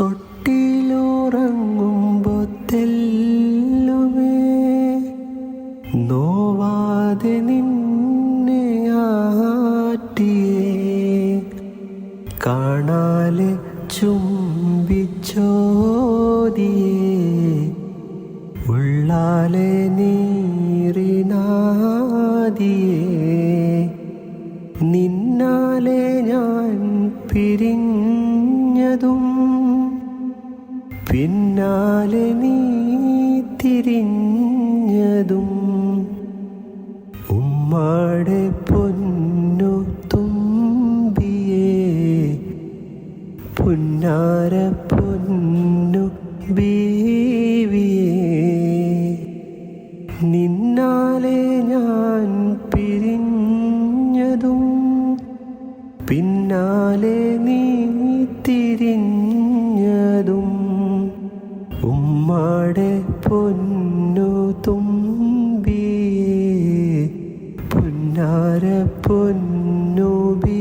തൊട്ടിലുറങ്ങുമ്പോ തെല്ലുമേ. നോവാതെ നിന്നെ ആട്ടിയേ. കാണാലെ ചുംബിച്ചോദിയേ ഉള്ളാലെ നീറിനാദിയേ നിന്നാലെ ഞാൻ പിരിഞ്ഞതും പിന്നാലെ നീ തിരിഞ്ഞതും ഉമ്മാടെ പൊന്നു തുമ്പിയേ പുന്നാര പൊന്നു ബീവിയേ. നിന്നാലെ ഞാൻ പിരിഞ്ഞതും പിന്നാലെ നീ പൊന്നു തുമ്പി പൊന്നാര പൊന്നുബീ